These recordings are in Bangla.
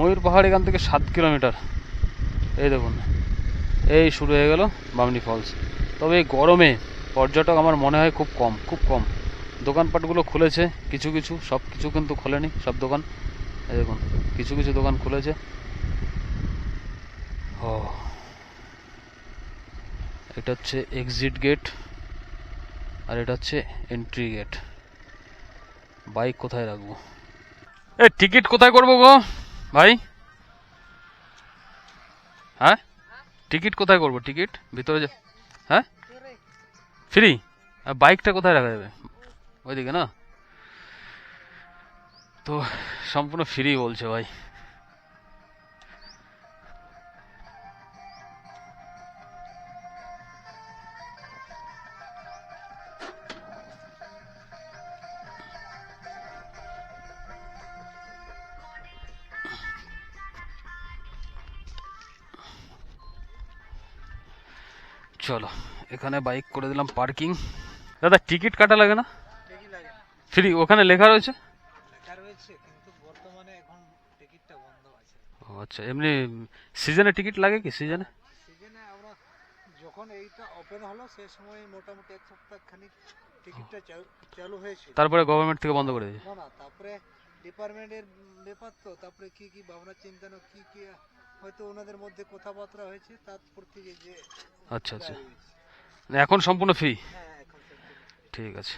ময়ূর পাহাড় এখান থেকে সাত কিলোমিটার। এই দেখুন, এই শুরু হয়ে গেল বামনি ফলস তবে এই গরমে পর্যটক আমার মনে হয় খুব কম খুব কম। দোকানপাটগুলো খুলেছে, কিছু কিছু, সব কিছু কিন্তু খোলেনি, সব দোকান। এই দেখুন, কিছু কিছু দোকান খুলেছে। ও এটা হচ্ছে এক্সিট গেট আর এটা হচ্ছে এন্ট্রি গেট বাইক কোথায় রাখব? এ টিকিট কোথায় করব গো? ভাই? হ্যাঁ? টিকিট কোথায় করব? টিকিট? ভিতরে যা হ্যাঁ? ফ্রি? আর বাইকটা কোথায় রাখা যাবে? ওইদিকে না? তো সম্পূর্ণ ফ্রি বলছে ভাই। চলো এখানে বাইক করে দিলাম পার্কিং দাদা টিকিট কাটা লাগে না? টিকিট লাগে ফ্রি ওখানে লেখা রয়েছে? লেখা রয়েছে কিন্তু বর্তমানে এখন টিকিটটা ও আচ্ছা এমনি সিজনে টিকিট লাগে কি সিজনে সিজনে আমরা যখন এইটা ওপেন হলো সেই সময় মোটামুটি এক সপ্তাহ খানিক টিকিটটা চালু- চালু হয়েছিল। তারপরে গভর্নমেন্ট থেকে বন্ধ করে দিয়েছে? না না তারপরে ডিপার্টমেন্টের ব্যাপার তো তারপরে কি কি ভাবনা চিন্তা কি কি হয়তো ওনাদের মধ্যে কথাবার্তা হয়েছে তারপর থেকে যে আচ্ছা আচ্ছা। এখন সম্পূর্ণ ফ্রি হ্যাঁ। ঠিক আছে।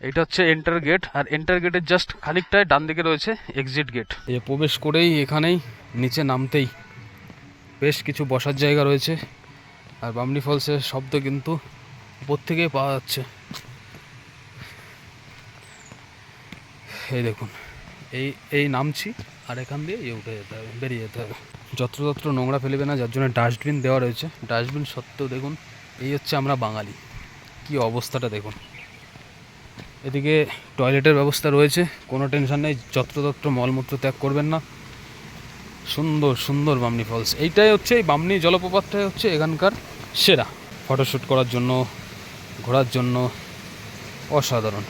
এটা হচ্ছে এন্টার গেট আর এন্টার গেটের জাস্ট খানিকটায় ডান দিকে রয়েছে এক্সিট গেট এ প্রবেশ করেই এখানেই নিচে নামতেই বেশ কিছু বসার জায়গা রয়েছে আর বামনি ফলসের শব্দ কিন্তু উপর থেকেই পাওয়া যাচ্ছে। এই দেখুন, এই এই নামছি আর এখান দিয়ে ইয়ে উঠে যেতে হবে, বেরিয়ে যেতে হবে। যত্রতত্র নোংরা ফেলবে না, যার জন্য ডাস্টবিন দেওয়া রয়েছে। ডাস্টবিন সত্ত্বেও দেখুন, এই হচ্ছে আমরা বাঙালি। কি অবস্থাটা দেখুন। এদিকে টয়লেটের ব্যবস্থা রয়েছে, কোনো টেনশন নেই, যত্রতত্র মলমূত্র ত্যাগ করবেন না। সুন্দর সুন্দর বামনি ফলস এইটাই হচ্ছে, এই বামনি জলপ্রপাতটাই হচ্ছে এখানকার সেরা। ফটোশ্যুট করার জন্য, ঘোরার জন্য অসাধারণ।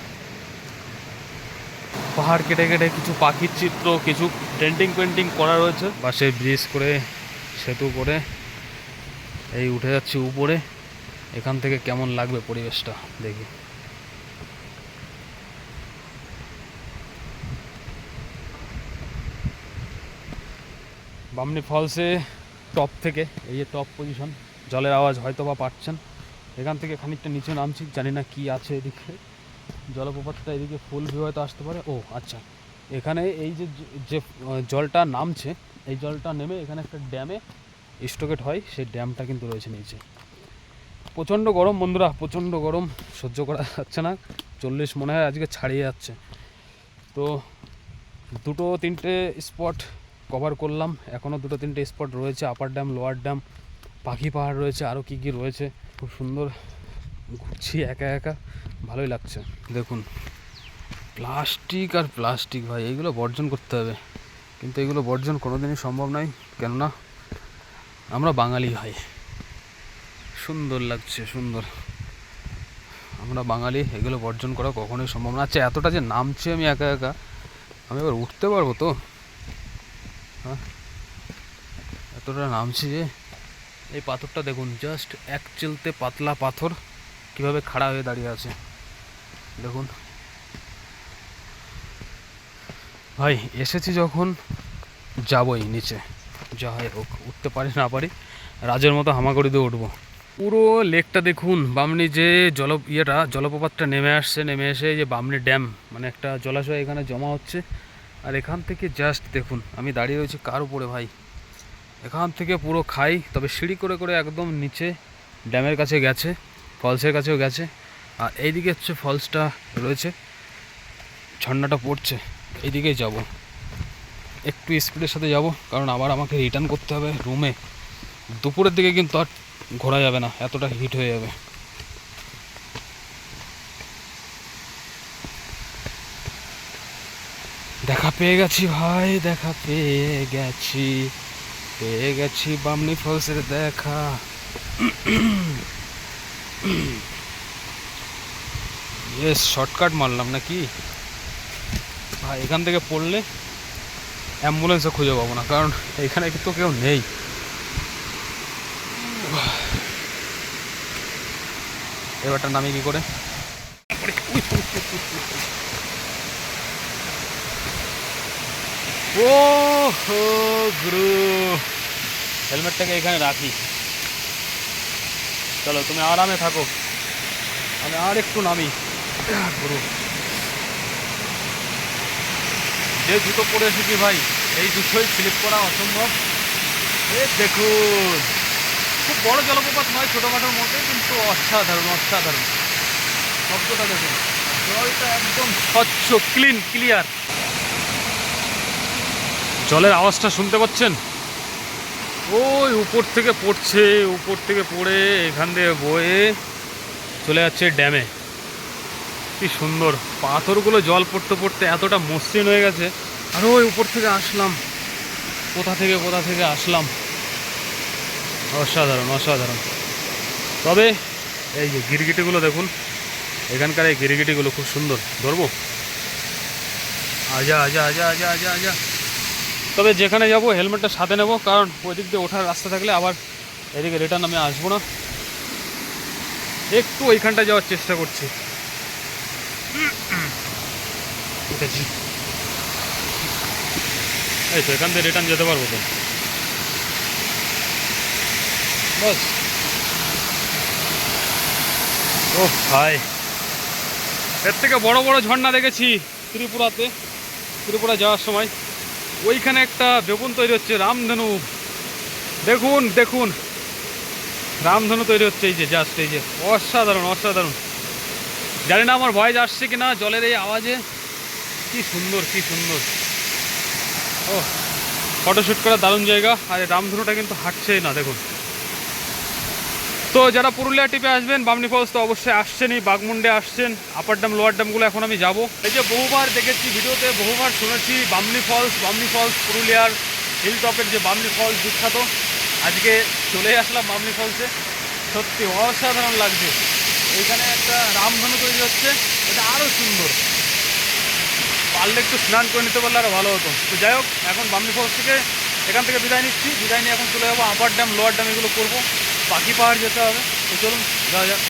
পাহাড় কেটে কেটে কিছু পাখির চিত্র, কিছু পেন্টিং পেন্টিং করা রয়েছে। বাসে ব্রিজ করে, সেতু করে, এই উঠে যাচ্ছে উপরে। এখান থেকে কেমন লাগবে পরিবেশটা দেখি। বামনি ফলসে টপ থেকে, এই যে টপ পজিশন জলের আওয়াজ হয়তো বা পাচ্ছেন। এখান থেকে খানিকটা নিচে নামছি, জানি না কি আছে এদিকে। জলপ্রপাতটা এদিকে ফুল ভিউ হয়তো আসতে পারে। ও আচ্ছা। এখানে এই যে যে জলটা নামছে, এই জলটা নেমে এখানে একটা ড্যামে স্টোকেট হয়, সেই ড্যামটা কিন্তু রয়েছে নিচে। প্রচণ্ড গরম বন্ধুরা, প্রচণ্ড গরম, সহ্য করা যাচ্ছে না। চল্লিশ মনে হয় আজকে ছাড়িয়ে যাচ্ছে। তো দুটো তিনটে স্পট কভার করলাম। এখনও দুটো তিনটে স্পট রয়েছে আপার ড্যাম লোয়ার ড্যাম পাখি পাহাড় রয়েছে আরও কী কী রয়েছে। খুব সুন্দর ঘুরছি একা একা, ভালোই লাগছে। দেখুন, প্লাস্টিক আর প্লাস্টিক ভাই এইগুলো বর্জন করতে হবে। কিন্তু এগুলো বর্জন কোনোদিনই সম্ভব নয়, কেননা আমরা বাঙালি ভাই। সুন্দর লাগছে, সুন্দর। আমরা বাঙালি, এগুলো বর্জন করা কখনোই সম্ভব না। আচ্ছা এতটা যে নামছে আমি একা একা, আমি এবার উঠতে পারব তো? হ্যাঁ? এতটা নামছি যে, এই পাথরটা দেখুন জাস্ট এক চিলতে পাতলা পাথর। কীভাবে খাড়া হয়ে দাঁড়িয়ে আছে। দেখুন। ভাই, এসেছি যখন, যাবই নিচে। যা হয় হোক, উঠতে পারি না পারি, রাজের মতো হামাগুড়ি দিয়ে উঠবো। পুরো লেকটা দেখুন, বামনি যে জল, ইয়েটা, জলপ্রপাতটা নেমে আসছে, নেমে এসে যে বামনি ড্যাম মানে একটা জলাশয় এখানে জমা হচ্ছে। আর এখান থেকে জাস্ট দেখুন, আমি দাঁড়িয়ে রয়েছি কার উপরে ভাই? এখান থেকে পুরো খাই, তবে সিঁড়ি করে করে একদম নিচে, ড্যামের কাছে গেছে। ফলসের কাছেও গেছে। আর এইদিকে হচ্ছে ফলসটা রয়েছে। ঝর্ণাটা পড়ছে। এইদিকেই যাব। একটু স্পিডের সাথে যাব, কারণ আবার আমাকে রিটার্ন করতে হবে রুমে দুপুরের দিকে কিন্তু আর ঘোরা যাবে না, এতটা হিট হয়ে যাবে। দেখা পেয়ে গেছি ভাই, দেখা পেয়ে গেছি। পেয়ে গেছি বামনি ফলসের দেখা। ইয়েস শর্টকাট মারলাম নাকি? ভাই, এখান থেকে পড়লে অ্যাম্বুলেন্সও খুঁজে পাবো না, কারণ এখানে তো কেউ নেই। এবারটা নামি কি করে? ও হো গুরু হেলমেটটাকে এখানে রাখি। চলো, তুমি আরামে থাকো। আমি আর একটু নামি। গুরু। যে জুতো পরে এসেছি ভাই, এই জুতোই স্লিপ করা অসম্ভব। এ দেখুন, খুব বড় জলপ্রপাত নয় ছোটোখাটোর মধ্যে, কিন্তু অসাধারণ অসাধারণ। শব্দটা দেখুন। জলটা একদম স্বচ্ছ ক্লিন ক্লিয়ার জলের আওয়াজটা শুনতে পাচ্ছেন? ওই উপর থেকে পড়ছে, উপর থেকে পড়ে এখান দিয়ে বয়ে চলে যাচ্ছে ড্যামে। কি সুন্দর, পাথরগুলো জল পড়তে পড়তে এতটা মসৃণ হয়ে গেছে। আর ওই উপর থেকে আসলাম। কোথা থেকে কোথা থেকে আসলাম? অসাধারণ অসাধারণ। তবে এই যে গিরগিটিগুলো দেখুন, এখানকার এই গিরগিটিগুলো খুব সুন্দর। ধরবো? আজা আজা আজা আজা আজা আজা তবে যেখানে যাব, হেলমেটটা সাথে নেব, কারণ ওই দিক দিয়ে ওঠার রাস্তা থাকলে আবার এদিকে রিটার্ন আমি আসব না। একটু ওইখানটা যাওয়ার চেষ্টা করছি। এই তো, এখান থেকে রিটার্ন যেতে পারব তো। বাস। ও ভাই। এর থেকে বড় বড় ঝর্ণা দেখেছি, ত্রিপুরাতে। ত্রিপুরা যাওয়ার সময়। ওইখানে একটা বেগুন তৈরি হচ্ছে, রামধনু। দেখুন দেখুন। রামধনু তৈরি হচ্ছে, এই যে জাস্ট এই যে। অসাধারণ অসাধারণ। জানি না আমার ভয়েস আসছে কিনা, জলের এই আওয়াজে। কি সুন্দর কি সুন্দর। ও ফটোশ্যুট করার দারুণ জায়গা। আর এই রামধনুটা কিন্তু হাঁটছেই না, দেখুন। তো যারা পুরুলিয়া টিপে আসবেন, বামনি ফলস তো অবশ্যই আসছেনই বাগমুন্ডে আসছেন আপার ড্যাম লোয়ার ড্যামগুলো এখন আমি যাব। এই যে বহুবার দেখেছি ভিডিওতে, বহুবার শুনেছি বামনি ফলস বামনি ফলস পুরুলিয়ার হিল টপের যে বামনি ফলস বিখ্যাত। আজকে চলে আসলাম বামনি ফলসে সত্যি অসাধারণ লাগছে। এইখানে একটা রামধনু তৈরি হচ্ছে, এটা আরও সুন্দর। পারলে একটু স্নান করে নিতে পারলে আরও ভালো হতো। তো যাই হোক, এখন বামনি ফলস থেকে এখান থেকে বিদায় নিচ্ছি। বিদায় নিয়ে এখন চলে যাব আপার ড্যাম লোয়ার ড্যাম এগুলো করব। পাখি পাহাড় যেতে হবে। তো চলুন যাওয়া যাক।